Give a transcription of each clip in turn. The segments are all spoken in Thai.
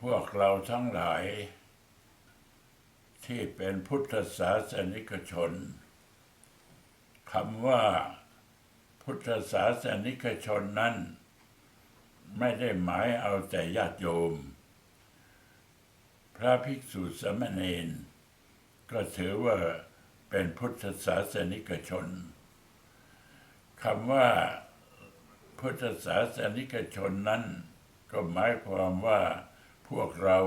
พวกเราทั้งหลาย ที่เป็นพุทธศาสนิกชนคำว่าพุทธศาสนิกชนนั้น ไม่ได้หมายเอาแต่ญาติโยม พระภิกษุสามเณรก็ถือว่าเป็นพุทธศาสนิกชนคำว่าพุทธศาสนิกชนนั้น ก็หมายความว่า พวกเรา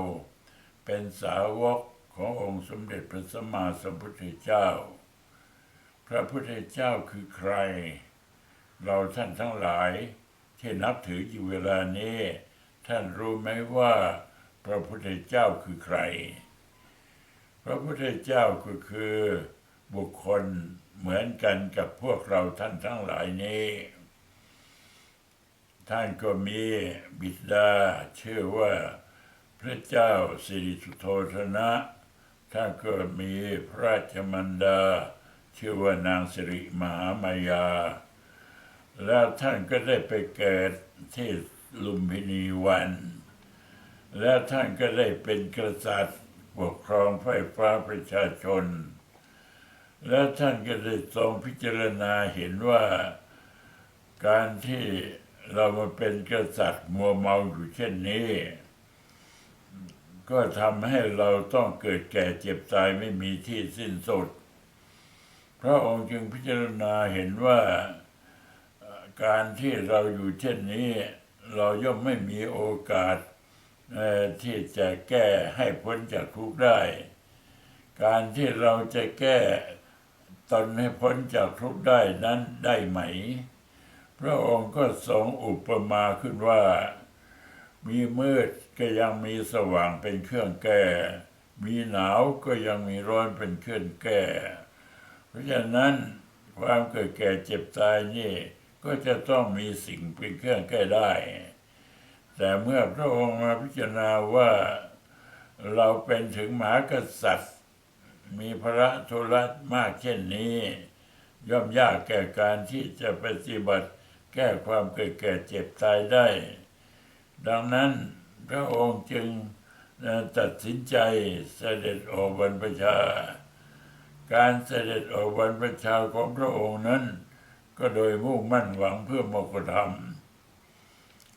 เป็นสาวกขององค์สมเด็จพระสัมมาสัมพุทธเจ้า พระพุทธเจ้าคือใคร เราท่านทั้งหลายที่นับถืออยู่เวลานี้ ท่านรู้ไหมว่าพระพุทธเจ้าคือใคร พระพุทธเจ้าก็คือบุคคลเหมือนกันกับพวกเราท่านทั้งหลายนี้ ท่านก็มีบิดาชื่อว่า พระเจ้าสิริสุโธธนะท่านก็มีพระราชมันดา ชื่อว่านางสิริมหามายา แล้วท่านก็ได้ไปเกิดที่ลุมพินีวัน แล้วท่านก็ได้เป็นกษัตริย์ปกครองไฟฟ้าประชาชน แล้วท่านก็ได้ทรงพิจารณาเห็นว่าการที่เรามาเป็นกษัตริย์มัวเมาอยู่เช่นนี้ ก็ทำให้เราต้องเกิดแก่เจ็บตายไม่มีที่สิ้นสุด พระองค์จึงพิจารณาเห็นว่าการที่เราอยู่เช่นนี้ เราย่อมไม่มีโอกาสที่จะแก้ให้พ้นจากทุกข์ได้ การที่เราจะแก้ตนให้พ้นจากทุกข์ได้นั้นได้ไหม พระองค์ก็ทรงอุปมาขึ้นว่า มีมืด ก็ยังมีสว่างเป็นเครื่องแก้ มีหนาวก็ยังมีร้อนเป็นเครื่องแก้ เพราะฉะนั้นความเกิดแก่เจ็บตายนี่ก็จะต้องมีสิ่งเป็นเครื่องแก้ได้ แต่เมื่อพระองค์มาพิจารณาว่าเราเป็นถึงมหากษัตริย์ มีพระธุระมากเช่นนี้ ย่อมยากแก่การที่จะปฏิบัติแก้ความเกิดแก่เจ็บตายได้ ดังนั้น พระองค์จึงตัดสินใจเสด็จออกบรรพชา การเสด็จออกบรรพชาของพระองค์นั้น ก็โดยมุ่งมั่นหวังเพื่อมกธรรม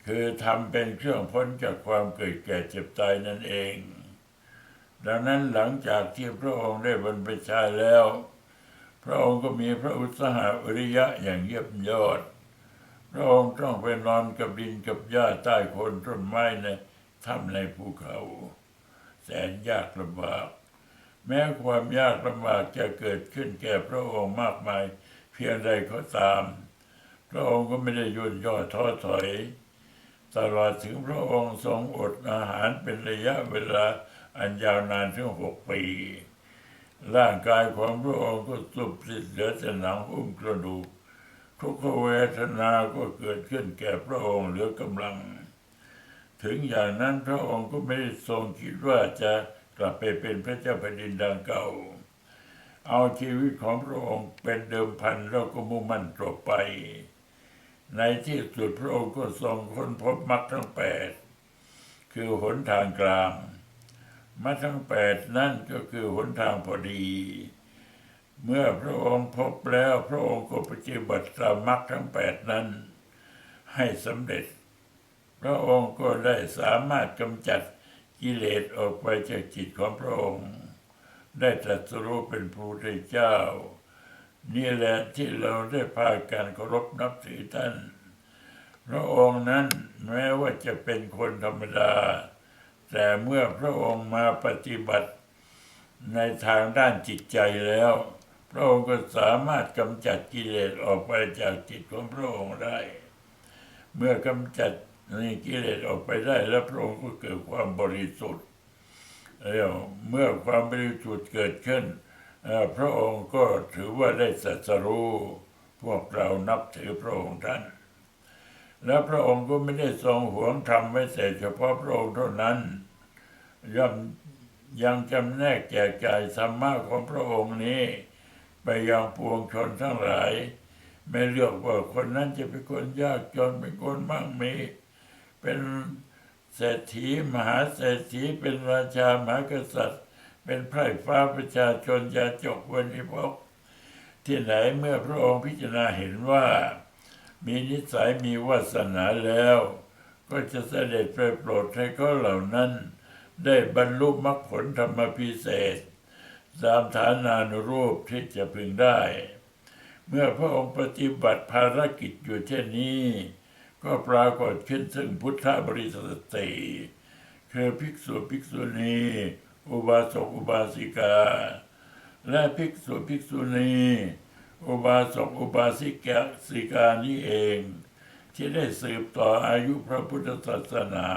คือทำเป็นเครื่องพ้นจากความเกิดแก่เจ็บตายนั่นเอง ดังนั้นหลังจากที่พระองค์ได้บรรพชาแล้ว พระองค์ก็มีพระอุตสาหะวริยะอย่างเยี่ยมยอด พระองค์ต้องไปนอนกับดินกับหญ้าใต้คนต้นไม้ใน ถ้ำในภูเขา แสนยากลำบาก แม้ความยากลำบากจะเกิดขึ้นแก่พระองค์มากมาย เพียงใดก็ตาม พระองค์ก็ไม่ได้ย่นย่อท้อถอย ตลอดถึงพระองค์ทรงอดอาหารเป็นระยะเวลาอันยาวนานถึงหกปี ร่างกายของพระองค์ก็สุบสิ้นเหลือแต่หนังหุ้มกระดูกทุกขเวทนาก็เกิดขึ้นแก่พระองค์เหลือกำลัง ถึงอย่างนั้นพระองค์ก็ไม่ได้ทรงคิดว่าจะกลับไปเป็นพระเจ้าแผ่นดินดังเก่า เอาชีวิตของพระองค์เป็นเดิมพันแล้วก็มุ่งมั่นต่อไป ในที่สุดพระองค์ก็ทรงค้นพบมรรคทั้งแปดคือหนทางกลางมรรคทั้งแปดนั่นก็คือหนทางพอดี เมื่อพระองค์พบแล้วพระองค์ก็ปฏิบัติตามมรรคทั้งแปดนั้น ให้สำเร็จ พระองค์ก็ได้สามารถกำจัดกิเลสออกไปจากจิตของพระองค์ ได้ตรัสรู้เป็นพระพุทธเจ้า นี่แหละที่เราได้พากันเคารพนับถือท่าน พระองค์นั้นแม้ว่าจะเป็นคนธรรมดา แต่เมื่อพระองค์มาปฏิบัติในทางด้านจิตใจแล้ว พระองค์ก็สามารถกำจัดกิเลสออกไปจากจิตของพระองค์ได้ เมื่อกำจัด นี่กิเลสออกไปได้แล้วพระองค์ก็เกิดความบริสุทธิ์แล้วเมื่อความบริสุทธิ์เกิดขึ้น พระองค์ก็ถือว่าได้สัสรู้พวกเรานับถือพระองค์ท่าน และพระองค์ก็ไม่ได้ทรงหวงธรรมไว้แต่เฉพาะพระองค์เท่านั้นย่อมยังจำแนกแจกจ่ายธรรมะของพระองค์นี้ ไปยังปวงชนทั้งหลาย ไม่เลือกว่าคนนั้นจะเป็นคนยากจนเป็นคนมั่งมี เป็นเศรษฐีมหาเศรษฐีเป็นราชามหากษัตริย์ เป็นไพร่ฟ้าประชาชนยาจกวันนิพกที่ไหนเมื่อพระองค์พิจารณาเห็นว่า มีนิสัยมีวาสนาแล้ว ก็จะเสด็จไปโปรดให้เขาเหล่านั้น ได้บรรลุมรรคผลธรรมพิเศษตามฐานานุรูปที่จะพึงได้ เมื่อพระองค์ปฏิบัติภารกิจอยู่เช่นนี้ ก็ปรากฏขึ้นซึ่งพุทธบริสติคือภิกษุภิกษุณีอุบาสกอุบาสิกา และภิกษุภิกษุณีอุบาสกอุบาสิกาสิกานี้เอง ที่ได้สืบต่ออายุพระพุทธศาสนา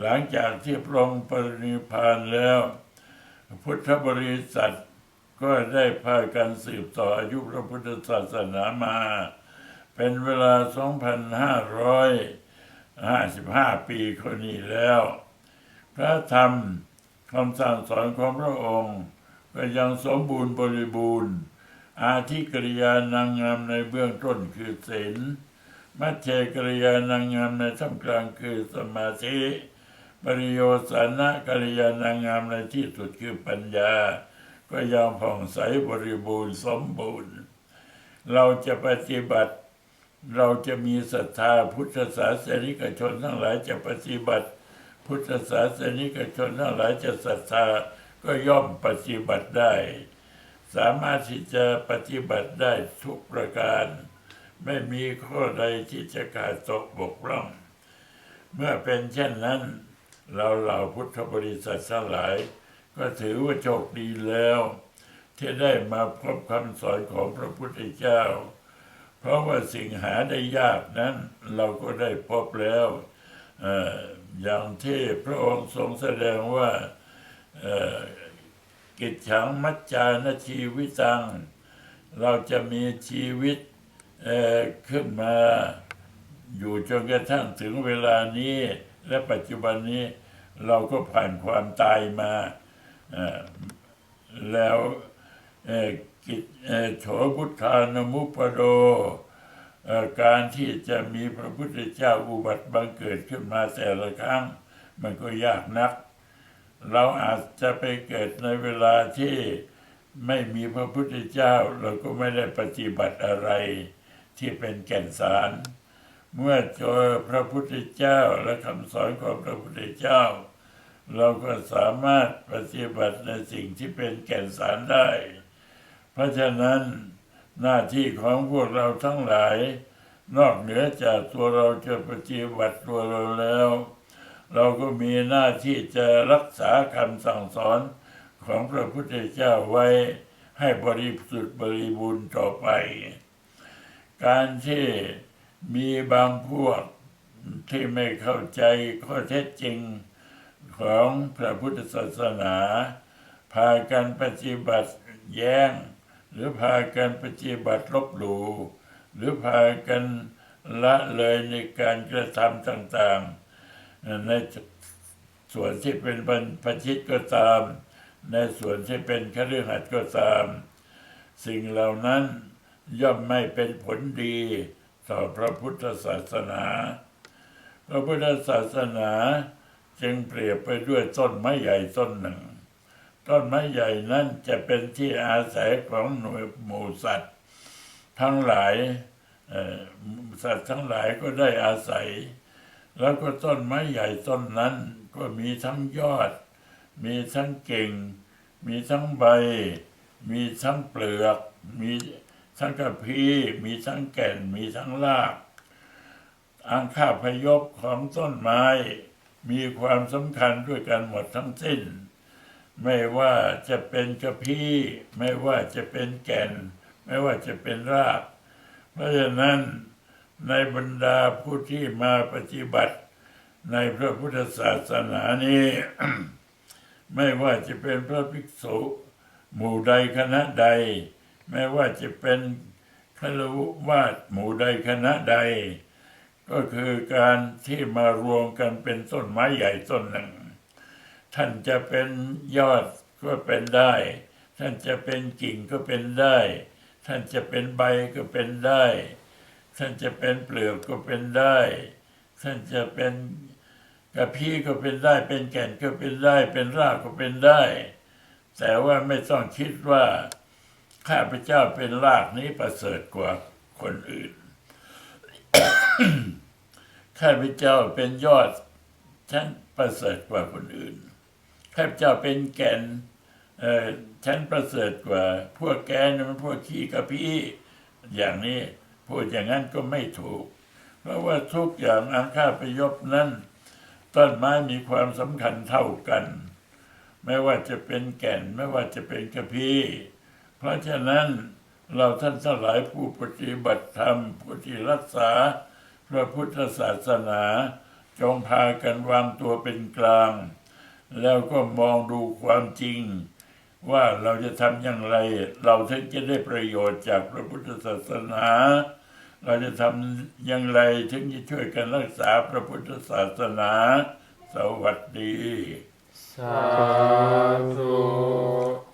หลังจากที่พระองค์ปรินิพพานแล้ว พุทธบริษัทก็ได้พากันสืบต่ออายุพระพุทธศาสนามา เป็นเวลา 2,555 ปีคนนี้แล้ว พระธรรมคำสั่งสอนของพระองค์ ก็ยังสมบูรณ์บริบูรณ์ อาทิกริยานางงามในเบื้องต้นคือศีลมัชเชกริยานางงามในท่ามกลางคือสมาธิปริโยสานะกริยานางงามในที่สุดคือปัญญา ก็ยังผ่องใสบริบูรณ์สมบูรณ์ เราจะปฏิบัติ เราจะมีศรัทธาพุทธศาสนิกชนทั้งหลายจะปฏิบัติ พุทธศาสนิกชนทั้งหลายจะศรัทธาก็ย่อมปฏิบัติได้ สามารถที่จะปฏิบัติได้ทุกประการ ไม่มีข้อใดที่จะขาดตกบกพร่อง เมื่อเป็นเช่นนั้น เราเหล่าพุทธบริษัททั้งหลาย ก็ถือว่าโชคดีแล้ว ที่ได้มาพบคำสอนของพระพุทธเจ้า เพราะว่าสิ่งหาได้ยากนั้นเราก็ได้พบแล้วออย่างที่พระองค์ทรงแสดงว่ากิจฉังมัจจานชีวิตัง เราจะมีชีวิตขึ้นมาอยู่จนกระทั่งถึงเวลานี้และปัจจุบันนี้เราก็ผ่านความตายมาแล้ว โฉพุทธานมุปโดการที่จะมีพระพุทธเจ้าอุบัติบังเกิดขึ้นมาแต่ละครั้ง มันก็ยากนัก เราอาจจะไปเกิดในเวลาที่ไม่มีพระพุทธเจ้า เราก็ไม่ได้ปฏิบัติอะไรที่เป็นแก่นสาร เมื่อเจอพระพุทธเจ้าและคำสอนของพระพุทธเจ้า เราก็สามารถปฏิบัติในสิ่งที่เป็นแก่นสารได้ ราะฉะนั้นหน้าที่ของพวกเราทั้งหลาย นอกเหนือจากตัวเราจะปฏิบัติตัวเราแล้ว เราก็มีหน้าที่จะรักษาคำสั่งสอนของพระพุทธเจ้าไว้ให้บริสุทธิ์บริบูรณ์ต่อไป การที่มีบางพวกที่ไม่เข้าใจข้อเท็จจริงของพระพุทธศาสนา พากันปฏิบัติแย้ง หรือพากันปฏิบัติลบหลู่หรือพากันละเลยในการกระทำต่างๆ ในส่วนที่เป็นบรรพชิตก็ตาม ในส่วนที่เป็นคฤหัสถ์ก็ตาม สิ่งเหล่านั้นย่อมไม่เป็นผลดี ต่อพระพุทธศาสนา พระพุทธศาสนาจึงเปรียบไปด้วยต้นไม้ใหญ่ต้นหนึ่ง ต้นไม้ใหญ่นั้นจะเป็นที่อาศัยของหน่วยหมู่สัตว์ ทั้งหลายสัตว์ทั้งหลายก็ได้อาศัย แล้วก็ต้นไม้ใหญ่ต้นนั้นก็มีทั้งยอด มีทั้งเก่ง มีทั้งใบ มีทั้งเปลือก มีทั้งกระพี้มีทั้งแก่น มีทั้งรากอังคาพยพของต้นไม้ มีความสำคัญด้วยกันหมดทั้งสิ้น ไม่ว่าจะเป็นกระพี้ไม่ว่าจะเป็นแก่น ไม่ว่าจะเป็นราก เพราะฉะนั้นในบรรดาผู้ที่มาปฏิบัติ ในพระพุทธศาสนานี้ ไม่ว่าจะเป็นพระภิกษุ หมู่ใดคณะใด ไม่ว่าจะเป็นคารวาสหมู่ใดคณะใด ก็คือการที่มารวมกันเป็นต้นไม้ใหญ่ต้นหนึ่ง ท่านจะเป็นยอดก็เป็นได้ ท่านจะเป็นกิ่งก็เป็นได้ ท่านจะเป็นใบก็เป็นได้ ท่านจะเป็นเปลือกก็เป็นได้ ท่านจะเป็นกระพี้ก็เป็นได้ เป็นแก่นก็เป็นได้ เป็นรากก็เป็นได้ แต่ว่าไม่ต้องคิดว่าข้าพเจ้าเป็นรากนี้ประเสริฐกว่าคนอื่น ข้าพเจ้าเป็นยอดฉันประเสริฐกว่าคนอื่น ข้าพเจ้าเป็นแก่นเอ่อฉันประเสริฐกว่า พวกแกนมันพวกขี้กระพี้อย่างนี้พูดอย่างนั้นก็ไม่ถูก เพราะว่าทุกอย่างอันข้าพยพนั้นต้นไม้มีความสำคัญเท่ากัน ไม่ว่าจะเป็นแก่นไม่ว่าจะเป็นกระพี้เพราะฉะนั้นเราท่านทั้งหลายผู้ปฏิบัติธรรมผู้ที่รักษา พระพุทธศาสนา จงพากันวางตัวเป็นกลาง แล้วก็มองดูความจริง ว่าเราจะทำอย่างไร เราถึงจะได้ประโยชน์จากพระพุทธศาสนา เราจะทำอย่างไรถึงจะช่วยกันรักษาพระพุทธศาสนา สวัสดี สาธุ